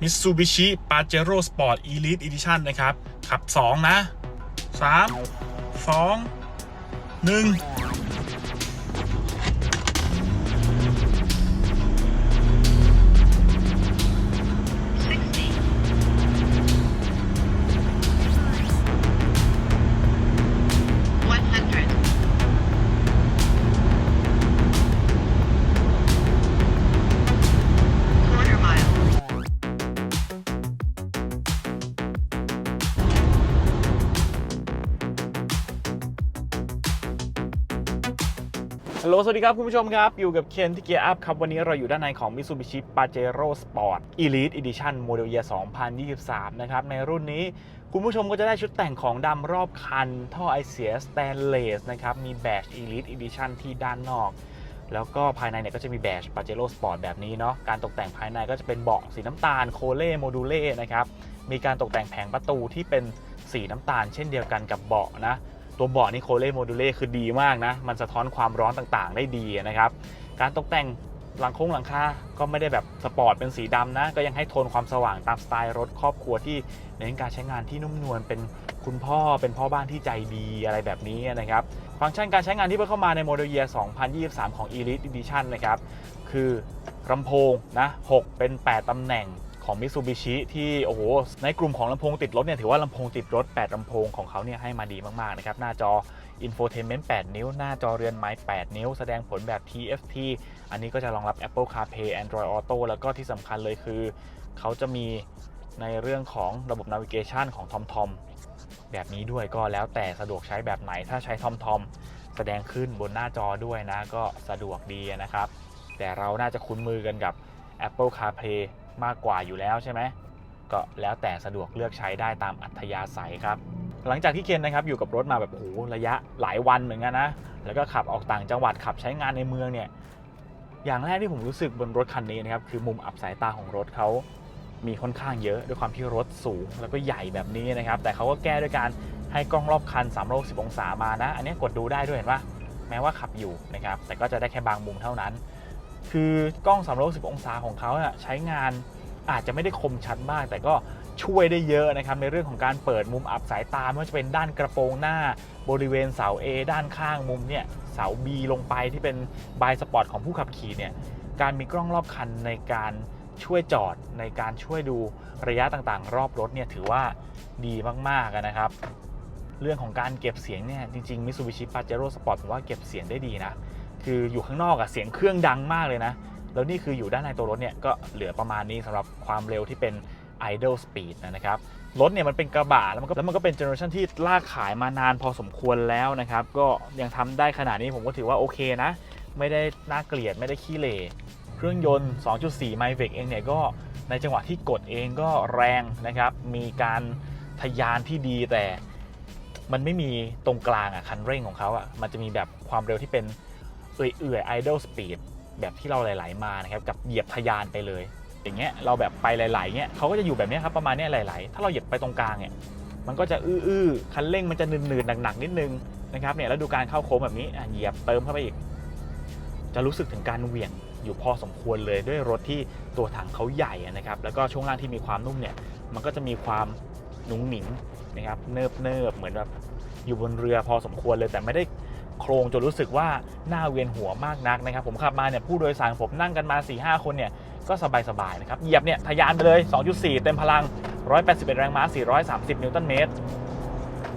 Mitsubishi Pajero Sport Elite Edition นะครับ ขับ 2 นะ 3 2 1 ฮัลโหล สวัสดีครับ คุณผู้ชมครับ อยู่กับเคนที่เกียร์อัพครับ วันนี้เราอยู่ด้านในของ Mitsubishi Pajero Sport Elite Edition Model Year 2023 นะครับ ในรุ่นนี้คุณผู้ชมก็จะได้ชุดแต่งของดำรอบคัน ท่อไอเสียสแตนเลสนะครับ มีแบช Elite Edition ที่ด้านนอก แล้วก็ภายในเนี่ยก็จะมีแบช Pajero Sport แบบนี้เนาะ การตกแต่งภายในก็จะเป็นเบาะสีน้ำตาลโคเล่โมดูเล่นะครับ มีการตกแต่งแผงประตูที่เป็นสีน้ำตาล เช่นเดียวกันกับเบาะนะ ตัวเบาะนี่โคเล่โมดูเล่คือดีมากนะ มันสะท้อนความร้อนต่างๆ ได้ดีนะครับ การตกแต่งหลังโค้งหลังคาก็ไม่ได้แบบสปอร์ตเป็นสีดำนะ ก็ยังให้โทนความสว่างตามสไตล์รถครอบครัวที่เน้นการใช้งานที่นุ่มนวลเป็นคุณพ่อเป็นพ่อบ้านที่ใจดีอะไรแบบนี้นะครับ ฟังก์ชันการใช้งานที่เพิ่มเข้ามาในโมเดลเยีย2023 ของ Elite Edition นะครับ คือลำโพงนะ 6 เป็น 8 ตำแหน่ง ของ Mitsubishi ที่โอ้โหในกลุ่มของลำโพงติดรถเนี่ยถือว่าลำโพงติดรถ 8ลำโพงของเขาเนี่ยให้มาดีมาก ๆ นะครับ หน้าจอ Infotainment 8 นิ้ว หน้าจอเรือนไม้ 8 นิ้ว แสดงผลแบบ TFT อันนี้ก็จะรองรับ Apple CarPlay Android Auto แล้วก็ที่สำคัญเลยคือ เขาจะมีในเรื่องของระบบ Navigation ของ TomTom แบบนี้ด้วยก็แล้วแต่สะดวกใช้แบบไหนถ้าใช้ TomTom แสดงขึ้นบนหน้าจอด้วยนะก็สะดวกดีนะครับ แต่เราน่าจะคุ้นมือกันกับ Apple CarPlay มากกว่าอยู่แล้วใช่ไหมก็แล้วแต่สะดวกเลือกใช้ได้ตามอัธยาศัยครับ หลังจากที่เคนนะครับอยู่กับรถมาแบบโอ้ระยะหลายวันเหมือนกันนะ แล้วก็ขับออกต่างจังหวัดขับใช้งานในเมืองเนี่ยอย่างแรกที่ผมรู้สึกบนรถคันนี้นะครับคือมุมอับสายตาของรถเขามีค่อนข้างเยอะด้วยความที่รถสูงแล้วก็ใหญ่แบบนี้นะครับ แต่เขาก็แก้ด้วยการให้กล้องรอบคัน360องศามานะ อันนี้กดดูได้ด้วยเห็นปะแม้ว่าขับอยู่นะครับ แต่ก็จะได้แค่บางมุมเท่านั้น คือกล้อง 360 องศาของเขาน่ะใช้งานอาจจะไม่ได้คมชัดมาก แต่ก็ช่วยได้เยอะนะครับ ในเรื่องของการเปิดมุมอับสายตาไม่ว่าจะเป็นด้านกระโปรงหน้า บริเวณเสา A ด้านข้างมุมเนี่ยเสา B ลงไปที่เป็นบายสปอร์ตของผู้ขับขี่เนี่ยการมีกล้องรอบคันในการช่วยจอดในการช่วยดูระยะต่างๆ รอบรถเนี่ยถือว่าดีมากๆนะครับ เรื่องของการเก็บเสียงเนี่ยจริงๆ Mitsubishi Pajero Sport ผมว่าเก็บเสียงได้ดีนะ คืออยู่ข้างนอกอะเสียงเครื่องดังมากเลยนะ แล้วนี่คืออยู่ด้านในตัวรถเนี่ยก็เหลือประมาณนี้สำหรับความเร็วที่เป็น idle speed นะครับรถเนี่ยมันเป็นกระบะแล้วมันก็แล้วมันก็เป็นเจเนอเรชันที่ลากขายมานานพอสมควรแล้วนะครับ ก็ยังทำได้ขนาดนี้ผมก็ถือว่าโอเคนะ ไม่ได้น่าเกลียดไม่ได้ขี้เหร่เครื่องยนต์ 2.4 ไมเวกเองเนี่ยก็ในจังหวะที่กดเองก็แรงนะครับ มีการทะยานที่ดีแต่มันไม่มีตรงกลางอะคันเร่งของเขาอะมันจะมีแบบความเร็วที่เป็น เอื่อยๆ idle speed แบบที่เราไหลๆมานะครับกับเหยียบทยานไปเลย อย่างเงี้ยเราแบบไปไหลๆเงี้ยเขาก็จะอยู่แบบนี้ครับประมาณนี้ยไหลๆถ้าเราเหยียบไปตรงกลางเนี่ยมันก็จะอื้อๆคันเร่งมันจะหนืดๆหนักๆนิดนึงนะครับเนี่ยแล้วดูการเข้าโค้งแบบนี้อะเหยียบเติมเข้าไปอีก จะรู้สึกถึงการเหวี่ยงอยู่พอสมควรเลยด้วยรถที่ตัวถังเขาใหญ่นะครับแล้วก็ช่วงล่างที่มีความนุ่มเนี่ยมันก็จะมีความหนุ่งหนิงนะครับเนิบเนิบๆเหมือนแบบอยู่บนเรือพอสมควรเลยแต่ไม่ได้ ครงจนรู้สึกว่าหน้าเวียนหัวมากนักนะครับผมขับมาเนี่ยผู้โดยสารผมนั่งกันมา 4-5 คนเนี่ยก็สบายๆนะครับเหยียบเนี่ยทะยานไปเลย 2.4 เต็มพลัง 181 แรงม้า 430 นิวตันเมตร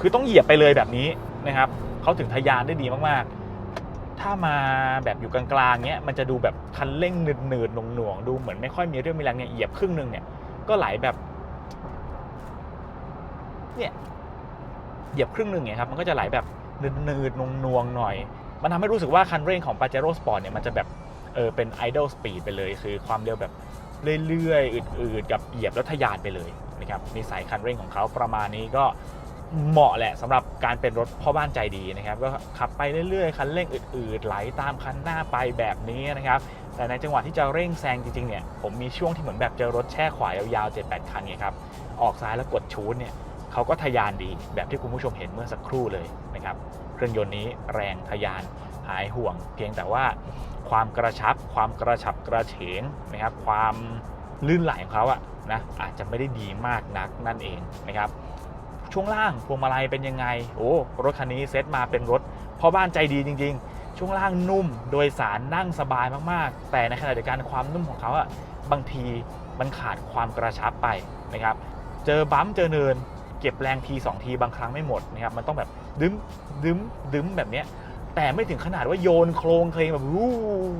คือต้องเหยียบไปเลยแบบนี้นะครับเขาถึงทะยานได้ดีมากๆ ถ้ามาแบบอยู่กลางๆเนี้ยมันจะดูแบบคันเร่งหนืดๆหน่วงๆดูเหมือนไม่ค่อยมีเรื่องมีแรงเนี่ยเหยียบครึ่งหนึ่งเนี่ยก็ไหลแบบเนี่ยเหยียบครึ่งหนึ่งเนี่ยครับมันก็จะไหลแบบ หนืดนืดๆนวงหน่วงๆหน่อย มันทำให้รู้สึกว่าคันเร่งของ Pajero Sport เนี่ยมันจะแบบเออเป็น idle speed ไปเลย คือความเร็วแบบเรื่อยๆอืดๆ กับเหยียบแล้วทะยานไปเลยนะครับนิสัยคันเร่งของเขาประมาณนี้ก็เหมาะแหละสำหรับการเป็นรถพ่อบ้านใจดีนะครับก็ขับไปเรื่อยๆ คันเร่งอืดๆไหลตามคันหน้าไปแบบนี้นะครับแต่ในจังหวะที่จะเร่งแซงจริงๆเนี่ยผมมีช่วงที่เหมือนแบบเจอรถแช่ขวายาวๆ 7-8 คันเนี่ยครับออกซ้ายแล้วกดชูดเนี่ยเขาก็ทะยานดีแบบที่คุณผู้ชมเห็นเมื่อสักครู่เลย นะครับเครื่องยนต์นี้แรงทะยานหายห่วง เพียงแต่ว่าความกระชับ ความกระฉับกระเฉงนะครับ ความลื่นไหลของเขาอะนะอาจจะไม่ได้ดีมากนักนั่นเองนะครับ ช่วงล่างพวงมาลัยเป็นยังไง โอ้รถคันนี้เซตมาเป็นรถพ่อบ้านใจดีจริง ๆ ช่วงล่างนุ่มโดยสารนั่งสบายมากๆ แต่ในขณะเดียวกันความนุ่มของเขาอะบางทีมันขาดความกระชับไปนะครับ เจอบัมเจอเนิน เก็บแรงทีสองทีบางครั้งไม่หมดนะครับมันต้องแบบ ดึ้มดึ้มดึ้มแบบเนี้ยแต่ไม่ถึงขนาดว่าโยนโครงเคลงแบบวู้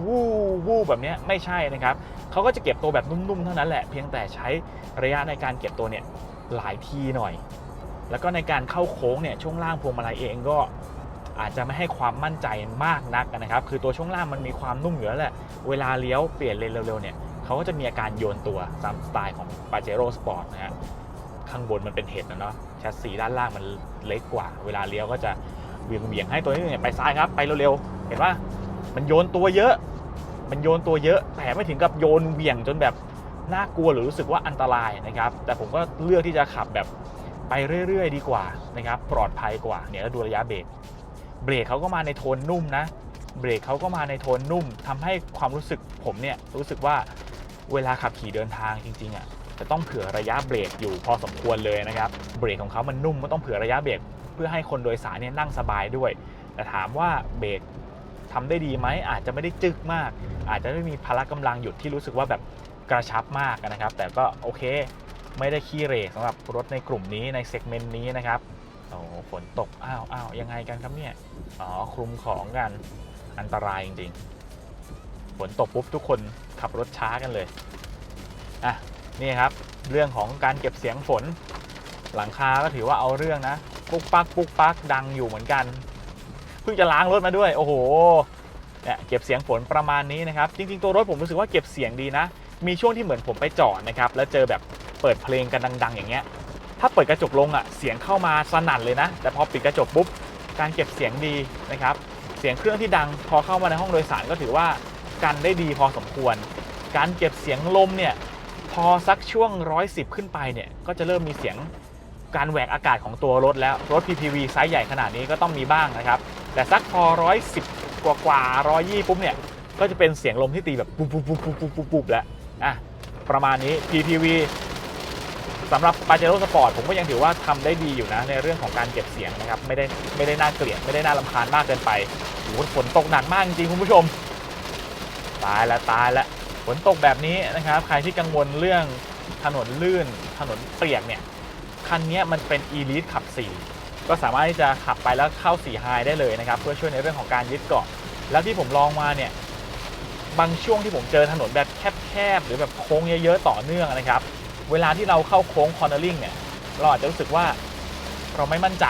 วู้วู้แบบเนี้ยไม่ใช่นะครับเขาก็จะเก็บตัวแบบนุ่มๆเท่านั้นแหละเพียงแต่ใช้ระยะในการเก็บตัวเนี่ยหลายทีหน่อย แล้วก็ในการเข้าโค้งเนี่ยช่วงล่างพวงมาลัยเองก็อาจจะไม่ให้ความมั่นใจมากนักนะครับ คือตัวช่วงล่างมันมีความนุ่มอยู่แล้วแหละเวลาเลี้ยวเปลี่ยนเลนเร็วๆเนี่ยเขาก็จะมีอาการโยนตัวตามสไตล์ของ Pajero Sport นะฮะข้างบนมันเป็นเห็ดนะเนาะ ชสีด้านล่างมันเล็กกว่า เวลาเลี้ยวก็จะเวียงเวียงๆให้ตัวนี้เนี่ยไปซ้ายครับไปเร็วๆเห็นว่ามันโยนตัวเยอะ มันโยนตัวเยอะ แต่ไม่ถึงกับโยนเวียงจนแบบน่ากลัวหรือรู้สึกว่าอันตรายนะครับ แต่ผมก็เลือกที่จะขับแบบไปเรื่อยๆ ดีกว่านะครับปลอดภัยกว่าเนี่ยแล้วดูระยะเบรกเบรกเขาก็มาในโทนนุ่มนะ เบรกเขาก็มาในโทนนุ่มทำให้ความรู้สึกผมเนี่ยรู้สึกว่าเวลาขับขี่เดินทางจริงๆอะ จะต้องเผื่อระยะเบรกอยู่พอสมควรเลยนะครับ เบรกของเขามันนุ่มก็ต้องเผื่อระยะเบรกเพื่อให้คนโดยสารเนี่ยนั่งสบายด้วย แต่ถามว่าเบรกทำได้ดีไหมอาจจะไม่ได้จึกมาก อาจจะไม่มีพละกำลังหยุดที่รู้สึกว่าแบบกระชับมากนะครับ แต่ก็โอเค ไม่ได้ขี้เหร่สำหรับรถในกลุ่มนี้ในเซกเมนต์นี้นะครับโอ้ฝนตกอ้าวอ้าวยังไงกันครับเนี่ยอ๋อคลุมของกันอันตรายจริงๆฝนตกปุ๊บทุกคนขับรถช้ากันเลยอะ นี่ครับ เรื่องของการเก็บเสียงฝน หลังคาก็ถือว่าเอาเรื่องนะ ปุ๊กปักปุ๊กปักดังอยู่เหมือนกัน เพิ่งจะล้างรถมาด้วย โอ้โหเนี่ยเก็บเสียงฝนประมาณนี้นะครับ จริง ๆ ตัวรถผมรู้สึกว่าเก็บเสียงดีนะ มีช่วงที่เหมือนผมไปจอดนะครับ แล้วเจอแบบเปิดเพลงกันดัง ๆ อย่างเงี้ย ถ้าเปิดกระจกลงอะ เสียงเข้ามาสนั่นเลยนะ แต่พอปิดกระจกปุ๊บ การเก็บเสียงดีนะครับ เสียงเครื่องที่ดัง พอเข้ามาในห้องโดยสารก็ถือว่ากันได้ดีพอสมควร การเก็บเสียงลมเนี่ย อสักช่วง 110 ขึ้นไปเนี่ย ก็จะเริ่มมีเสียงการแหวกอากาศของตัวรถแล้ว รถ PPV ไซส์ใหญ่ขนาดนี้ก็ต้องมีบ้างนะครับ แต่สักพอ 110 กว่ากว่า120 ปุ๊บเนี่ย ก็จะเป็นเสียงลมที่ตีแบบปุ๊บปุ๊บปุ๊บปุ๊บปุ๊บปุ๊บปุ๊บแล้วอะประมาณนี้ PPV สำหรับ Pajero Sport ผมก็ยังถือว่าทำได้ดีอยู่นะ ในเรื่องของการเก็บเสียงนะครับ ไม่ได้ไม่ได้น่าเกลียด ไม่ได้น่ารำคาญมากเกินไปโอ้ฝนตกหนักมากจริงๆคุณผู้ชม ตายล้วตายล้ว ฝนตกแบบนี้นะครับ ใครที่กังวลเรื่องถนนลื่น ถนนเปียกเนี่ย คันนี้มันเป็น Elite ขับ 4 ก็สามารถที่จะขับไปแล้วเข้า4 High ได้เลยนะครับ เพื่อช่วยในเรื่องของการยึดเกาะ แล้วที่ผมลองมาเนี่ย บางช่วงที่ผมเจอถนนแบบแคบๆ หรือแบบโค้งเยอะๆ ต่อเนื่องนะครับ เวลาที่เราเข้าโค้งคอร์เนอริงเนี่ย เราอาจจะรู้สึกว่าเราไม่มั่นใจ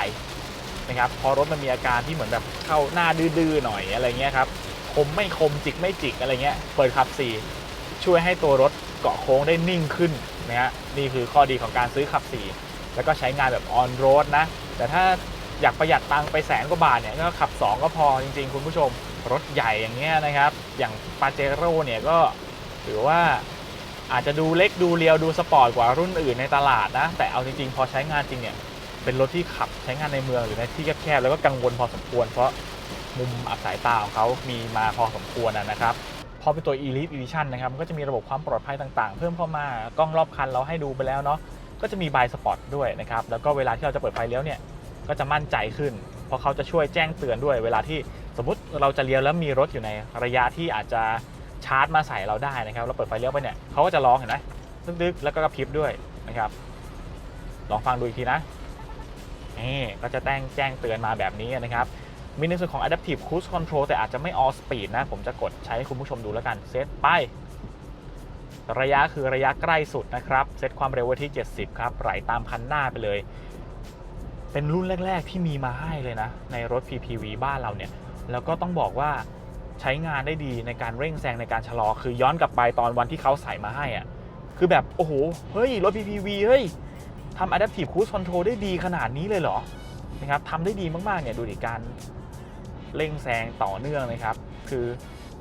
นะครับ พอรถมันมีอาการที่เหมือนแบบเข้าหน้าดื้อๆ หน่อยอะไรเงี้ยครับ คมไม่คมจิกไม่จิกอะไรเงี้ย เปิดขับ 4 ช่วยให้ตัวรถเกาะโค้งได้นิ่งขึ้นนะฮะนี่คือข้อดีของการซื้อขับ4แล้วก็ใช้งานแบบออนโรดนะ แต่ถ้าอยากประหยัดตังค์ไปแสนกว่าบาทเนี่ยก็ขับ 2 ก็พอจริง ๆ คุณผู้ชมรถใหญ่อย่างเงี้ยนะครับ อย่างปาเจโร่เนี่ยก็ถือว่าอาจจะดูเล็กดูเรียวดูสปอร์ตกว่ารุ่นอื่นในตลาดนะ แต่เอาจริง ๆ พอใช้งานจริงเนี่ยเป็นรถที่ขับใช้งานในเมืองหรือในที่แคบๆแล้วก็กังวลพอสมควร เพราะมุมอับสายตาของเขามีมาพอสมควรนะครับ อเป็นตัว Elite Edition นะครับมันก็จะมีระบบความปลอดภัยต่างๆ เพิ่มเข้ามากล้องรอบคันเราให้ดูไปแล้วเนาะก็จะมีบายสปอตด้วยนะครับแล้วก็เวลาที่เราจะเปิดไฟเลี้ยวเนี่ยก็จะมั่นใจขึ้น เพราะเขาจะช่วยแจ้งเตือนด้วย เวลาที่สมมติเราจะเลี้ยวแล้วมีรถอยู่ในระยะที่อาจจะชาร์จมาใส่เราได้นะครับเราเปิดไฟเลี้ยวไปเนี่ยเขาก็จะร้องเห็นไหมดึกๆแล้วก็กระพริบด้วยนะครับ ลองฟังดูอีกทีนะนี่ก็จะแจ้งแจ้งเตือนมาแบบนี้นะครับ มีในส่วนของ Adaptive Cruise Control แต่อาจจะไม่ All Speed นะ ผมจะกดใช้ให้คุณผู้ชมดูแล้วกันเซตไป ระยะคือระยะใกล้สุดนะครับ เซตความเร็วไว้ที่ 70 ครับ ไหลตามคันหน้าไปเลย เป็นรุ่นแรก ๆ ที่มีมาให้เลยนะ ในรถ PPV บ้านเราเนี่ย แล้วก็ต้องบอกว่าใช้งานได้ดีในการเร่งแซงในการชะลอ คือย้อนกลับไปตอนวันที่เขาใส่มาให้อะ่ะ คือแบบ โอ้โห เฮ้ย รถ PPV เฮ้ยทำ Adaptive Cruise Control ได้ดีขนาดนี้เลยเหรอนะครับทำได้ดีมาก ๆ เนี่ย ดูดิการ เร่งแซงต่อเนื่องนะครับ คือ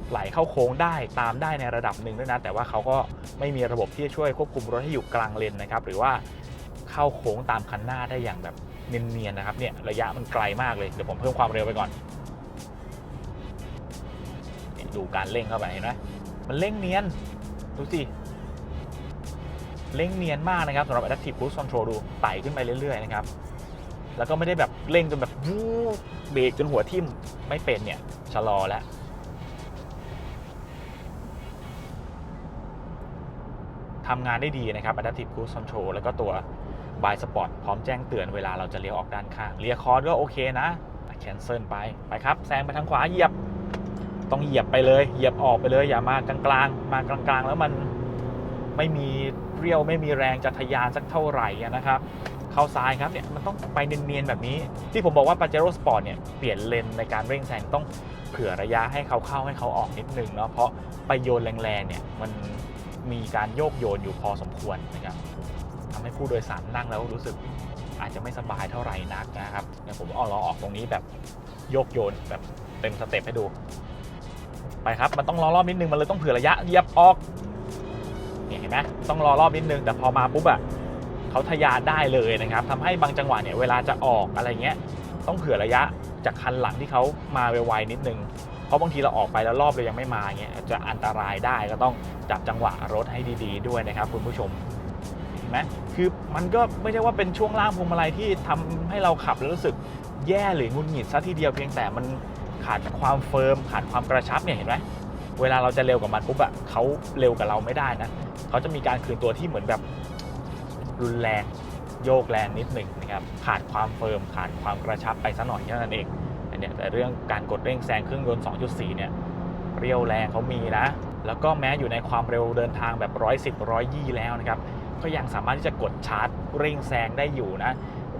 ไหลเข้าโค้งได้ตามได้ในระดับหนึ่งด้วยนะ แต่ว่าเขาก็ไม่มีระบบที่จะช่วยควบคุมรถให้อยู่กลางเลนนะครับ หรือว่าเข้าโค้งตามคันหน้าได้อย่างแบบเนียนๆนะครับเนี่ยระยะมันไกลมากเลยเดี๋ยวผมเพิ่มความเร็วไปก่อนดูการเร่งเข้าไปเห็นไหมมันเร่งเนียนดูสิเร่งเนียนมากนะครับสำหรับ Adaptive Cruise Control ดูไต่ขึ้นไปเรื่อยๆนะครับ แล้วก็ไม่ได้แบบเร่งจนแบบวูบเบรกจนหัวทิ่ม ไม่เป็นเนี่ยชะลอแล้วทำงานได้ดีนะครับ Adaptive Cruise Control แล้วก็ตัว By Spot พร้อมแจ้งเตือนเวลาเราจะเลี้ยวออกด้านข้างเลียคอร์ดก็โอเคนะแคนเซิลไป ไปครับ แซงไปทางขวาเหยียบ ต้องเหยียบไปเลย เหยียบออกไปเลย อย่ามากลางๆ มากลางๆ แล้วมันไม่มีเรียวไม่มีแรงจะทะยานสักเท่าไหร่นะครับ เข้าซ้ายครับเนี่ยมันต้องไปเนียนๆแบบนี้ ที่ผมบอกว่า Pajero Sport เนี่ยเปลี่ยนเลนในการเร่งแซงต้องเผื่อระยะให้เขาเข้าให้เขาออกนิดนึงเนาะเพราะไปโยนแรงๆเนี่ยมันมีการโยกโยนอยู่พอสมควรนะครับทำให้ผู้โดยสารนั่งแล้วรู้สึกอาจจะไม่สบายเท่าไหร่นักนะครับเดี๋ยวผมเอาล้อออกตรงนี้แบบโยกโยนแบบเต็มสเต็ปให้ดู ไปครับมันต้องรอรอบนิดนึงมันเลยต้องเผื่อระยะเยียบออกเนี่ยเห็นไหมต้องรอรอบนิดนึงแต่พอมาปุ๊บอะ เขาทะยานได้เลยนะครับทำให้บางจังหวะเนี่ยเวลาจะออกอะไรเงี้ยต้องเผื่อระยะจากคันหลังที่เขามาไวๆนิดนึง เพราะบางทีเราออกไปแล้วรอบเรายังไม่มาเงี้ยจะอันตรายได้ก็ต้องจับจังหวะรถให้ดีๆ ด้วยนะครับคุณผู้ชมเห็นไหมคือมันก็ไม่ใช่ว่าเป็นช่วงล่างพวงมาลัยที่ทำให้เราขับแล้วรู้สึกแย่หรืองุนหงิดซะทีเดียวเพียงแต่มันขาดความเฟิร์มขาดความกระชับเนี่ยเห็นไหมเวลาเราจะเร็วกับมันปุ๊บอะเขาเร็วกับเราไม่ได้นะเขาจะมีการคืนตัวที่เหมือนแบบ รุนแรงโยกแรงนิดหนึ่งนะครับขาดความเฟิร์มขาดความกระชับไปซะหน่อยแค่นั้นเองอันเนี้ยแต่เรื่องการกดเร่งแซงเครื่องยนต์ 2.4 เนี่ยเรียวแรงเขามีนะ แล้วก็แม้อยู่ในความเร็วเดินทางแบบ 110 120 แล้วนะครับก็ยังสามารถที่จะกดชาร์จเร่งแซงได้อยู่นะ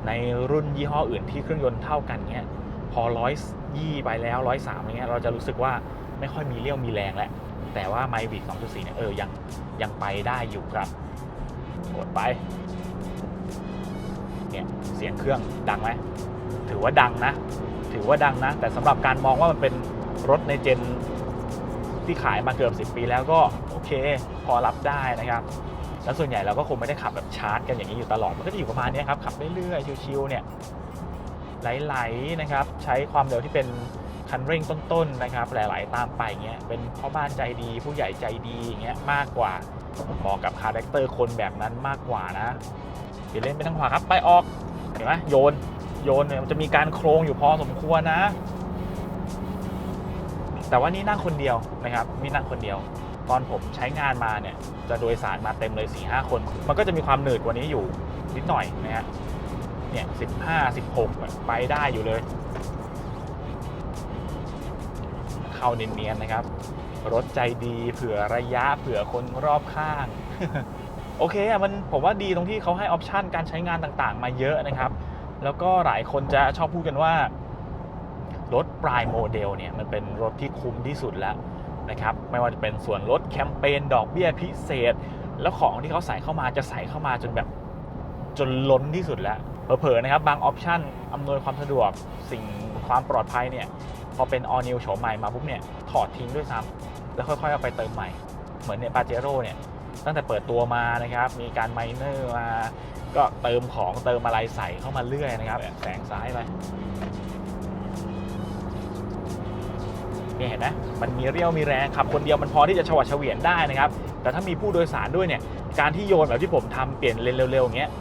ในรุ่นยี่ห้ออื่นที่เครื่องยนต์เท่ากันเนี้ยพอร้อยยี่ไปแล้วร้อยสามอะไรเงี้ยเราจะรู้สึกว่าไม่ค่อยมีเรี่ยวมีแรงแล้วแต่ว่าไมวิก2.4เนี่ยเออยังยังไปได้อยู่ครับ กดไป เนี่ยเสียงเครื่องดังไหมถือว่าดังนะ ถือว่าดังนะ แต่สำหรับการมองว่ามันเป็นรถในเจนที่ขายมาเกือบ 10 ปีแล้วก็โอเค พอรับได้นะครับ แล้วส่วนใหญ่เราก็คงไม่ได้ขับแบบชาร์จกันอย่างนี้อยู่ตลอด มันก็จะอยู่ประมาณนี้ครับ ขับเรื่อยๆ ชิวๆเนี่ยไหลๆนะครับ ใช้ความเร็วที่เป็น คันเร่งต้นๆนะครับ หลาย ๆ ตามไปเงี้ยเป็นพ่อบ้านใจดี ผู้ใหญ่ใจดีเงี้ยมากกว่าเหมาะกับคาแรคเตอร์คนแบบนั้นมากกว่านะเดี๋ยวเล่นไปทางขวาครับไปออกเห็นไหมโยนโยนเนี่ยมันจะมีการโครงอยู่พอสมควรนะ แต่ว่านี่นั่งคนเดียวนะครับนี่นั่งคนเดียว ตอนผมใช้งานมาเนี่ยจะโดยสารมาเต็มเลย4ี่ห้าคน มันก็จะมีความหนืดกว่านี้อยู่นิดหน่อยนะฮะเนี่ยสิบห้าสิบหกไปได้อยู่เลย เข้าเนียนๆนะครับ รถใจดีเผื่อระยะเผื่อคนรอบข้าง โอเคอะมันผมว่าดีตรงที่เขาให้ออปชันการใช้งานต่างๆ มาเยอะนะครับ แล้วก็หลายคนจะชอบพูดกันว่า รถปลายโมเดลเนี่ยมันเป็นรถที่คุ้มที่สุดแล้วนะครับไม่ว่าจะเป็นส่วนลดแคมเปญดอกเบี้ยพิเศษ แล้วของที่เขาใส่เข้ามาจะใส่เข้ามาจนแบบจนล้นที่สุดแล้วเผลอๆนะครับบางออปชันอำนวยความสะดวกสิ่งความปลอดภัยเนี่ย พอเป็น all new โฉมใหม่มาปุ๊บเนี่ยถอดทิ้งด้วยซ้ำแล้วค่อยๆเอาไปเติมใหม่ เหมือนเนี่ยปาเจโร่เนี่ยตั้งแต่เปิดตัวมานะครับ มีการไมเนอร์มา ก็เติมของเติมอะไรใส่เข้ามาเรื่อยนะครับ แสงซ้ายไปนี่เห็นไหมมันมีเรี่ยวมีแรงขับ คนเดียวมันพอที่จะชวัดเฉวียนได้นะครับ แต่ถ้ามีผู้โดยสารด้วยเนี่ย การที่โยนแบบที่ผมทำเปลี่ยนเลนเร็วๆอย่างเงี้ย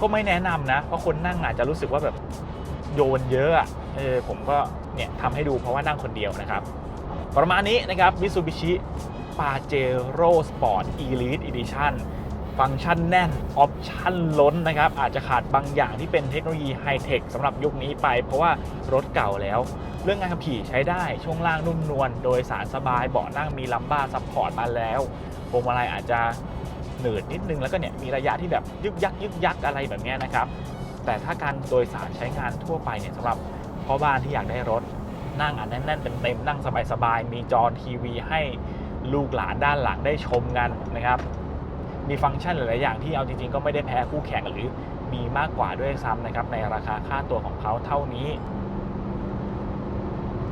ก็ไม่แนะนำนะ เพราะคนนั่งอาจจะรู้สึกว่าแบบโยนเยอะอะเออผมก็ เนี่ยทำให้ดูเพราะว่านั่งคนเดียวนะครับ ประมาณนี้นะครับ Mitsubishi Pajero Sport Elite Edition ฟังก์ชันแน่น ออปชั่นล้นนะครับ อาจจะขาดบางอย่างที่เป็นเทคโนโลยีไฮเทคสำหรับยุคนี้ไป เพราะว่ารถเก่าแล้ว เรื่องงานขับขี่ใช้ได้ ช่วงล่างนุ่มนวล โดยสารสบาย เบาะนั่งมีลัมบ้าซัพพอร์ตมาแล้วพวงมาลัยอาจจะหนืดนิดนึง แล้วก็เนี่ยมีระยะที่แบบยึกยักยึกยักอะไรแบบนี้นะครับ แต่ถ้าการโดยสารใช้งานทั่วไปเนี่ยสำหรับ พ่อบ้านที่อยากได้รถ นั่งอันแน่นๆเต็มๆนั่งสบายๆ มีจอทีวีให้ลูกหลานด้านหลังได้ชมกันนะครับ มีฟังก์ชันหลายๆอย่างที่เอาจริงๆ ก็ไม่ได้แพ้คู่แข่งหรือมีมากกว่าด้วยซ้ำนะครับ ในราคาค่าตัวของเขาเท่านี้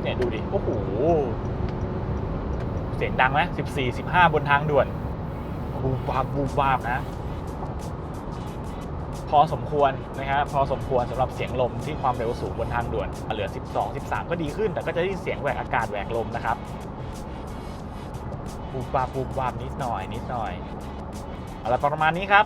เนี่ยดูดิ โอ้โห เสียงดังไหม14 15 บนทางด่วนบูบวาบบูบวาบนะ พอสมควรนะครับพอสมควรสำหรับเสียงลมที่ความเร็วสูงบนทางด่วนเหลือ 12 13 ก็ดีขึ้น แต่ก็จะได้ยินเสียงแหวกอากาศแหวกลมนะครับปูบวาบปูบวาบนิดหน่อยนิดหน่อยอะไรประมาณนี้ครับ